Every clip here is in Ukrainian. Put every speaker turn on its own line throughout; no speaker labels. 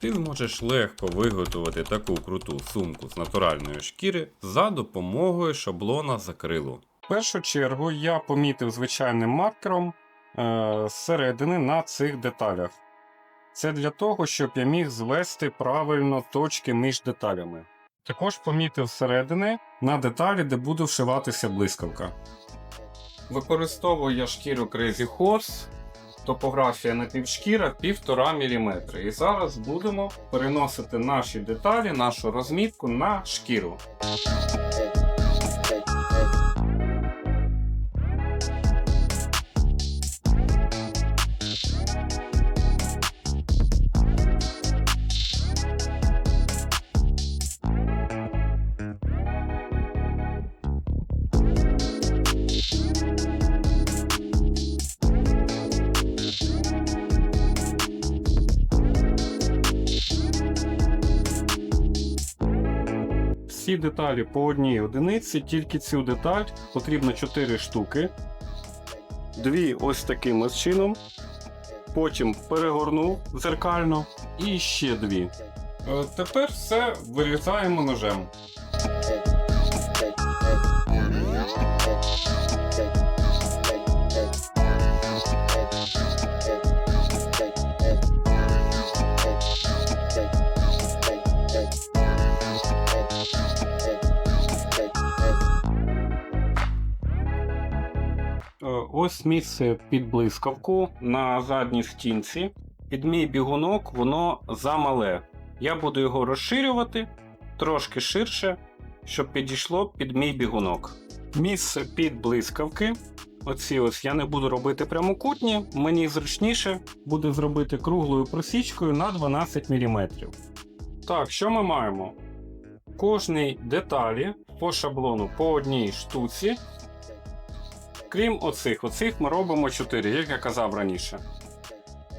Ти зможеш легко виготовити таку круту сумку з натуральної шкіри за допомогою шаблона з. В першу чергу я помітив звичайним маркером е, зсередини на цих деталях. Це для того, щоб я міг звести правильно точки між деталями. Також помітив зсередини на деталі, де буде вшиватися блискавка. Використовую я шкіру Crazy Horse, топографія напівшкіра 1,5 мм. І зараз будемо переносити наші деталі, нашу розмітку на шкіру. Всі деталі по одній одиниці, тільки цю деталь потрібно 4 штуки. Дві ось таким ось чином. Потім перегорнув зеркально і ще дві. Е, Тепер все вирізаємо ножем. Ось місце під блискавку на задній стінці. Під мій бігунок воно замале. Я буду його розширювати трошки ширше, щоб підійшло під мій бігунок. Місце під блискавки. Оці ось я не буду робити прямокутні, мені зручніше буде зробити круглою просічкою на 12 мм. Так, що ми маємо? Кожній деталі по шаблону по одній штуці Крім оцих, оцих ми робимо 4, як я казав раніше.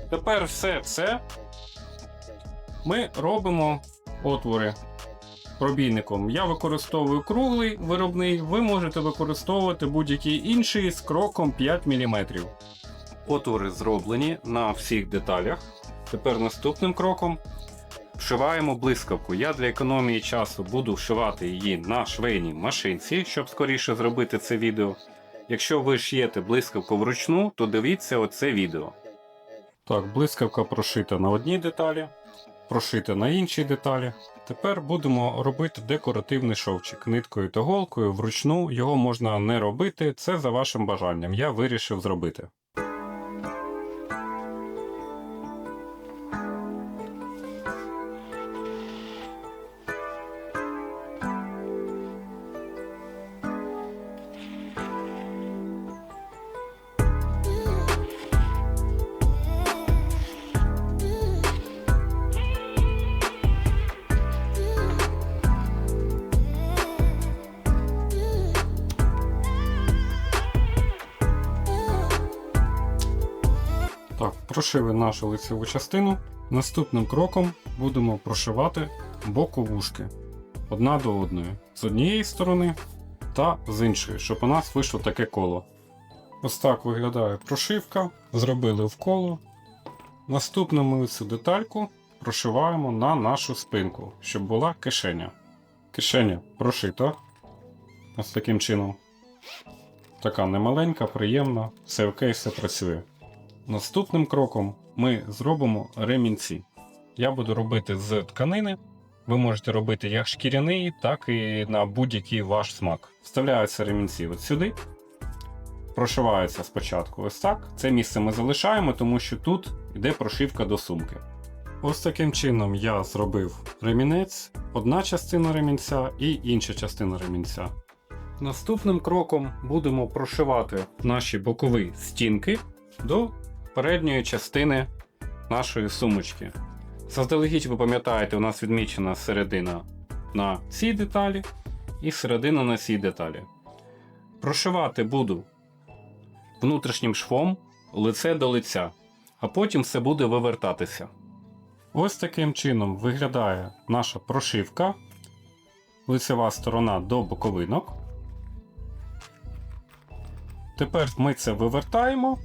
Тепер все це ми робимо отвори пробійником. Я використовую круглий виробний, ви можете використовувати будь-який інший з кроком 5 мм. Отвори зроблені на всіх деталях. Тепер наступним кроком вшиваємо блискавку. Я для економії часу буду вшивати її на швейній машинці, щоб скоріше зробити це відео. Якщо ви шиєте блискавку вручну, то дивіться оце відео. Так, блискавка прошита на одній деталі, прошита на іншій деталі. Тепер будемо робити декоративний шовчик ниткою та голкою вручну. Його можна не робити, це за вашим бажанням. Я вирішив зробити. Прошили нашу лицеву частину. Наступним кроком будемо прошивати боковушки одна до одної з однієї сторони та з іншої, щоб у нас вийшло таке коло. Ось так виглядає прошивка. Зробили в коло. Наступну ми цю детальку прошиваємо на нашу спинку, щоб була кишеня. Кишеня прошита. Ось таким чином. Така немаленька, приємна, все окей, все працює. Наступним кроком ми зробимо ремінці. Я буду робити з тканини. Ви можете робити як шкіряний, так і на будь-який ваш смак. Вставляються ремінці от сюди. Прошиваються спочатку ось так. Це місце ми залишаємо, тому що тут йде прошивка до сумки. Ось таким чином я зробив ремінець, одна частина ремінця і інша частина ремінця. Наступним кроком будемо прошивати наші бокові стінки до передньої частини нашої сумочки. Заздалегідь ви пам'ятаєте, у нас відмічена середина на цій деталі і середина на цій деталі. Прошивати буду внутрішнім швом лице до лиця, а потім все буде вивертатися. Ось таким чином виглядає наша прошивка, лицева сторона до боковинок. Тепер ми це вивертаємо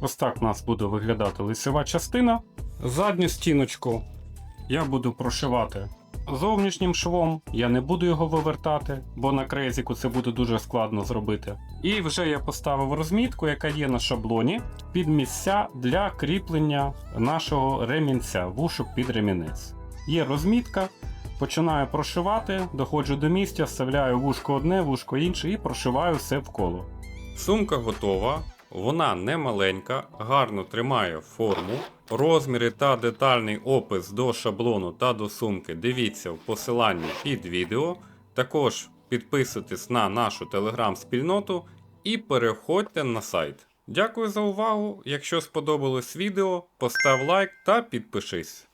Ось так в нас буде виглядати лицева частина. Задню стіночку я буду прошивати зовнішнім швом. Я не буду його вивертати, бо на крезіку це буде дуже складно зробити. І вже я поставив розмітку, яка є на шаблоні, під місця для кріплення нашого ремінця, вушок під ремінець. Є розмітка. Починаю прошивати, доходжу до місця, вставляю вушко одне, вушко інше і прошиваю все в коло. Сумка готова, вона не маленька, гарно тримає форму. Розміри та детальний опис до шаблону та до сумки дивіться в посиланні під відео. Також підписуйтесь на нашу телеграм-спільноту і переходьте на сайт. Дякую за увагу! Якщо сподобалось відео, постав лайк та підпишись.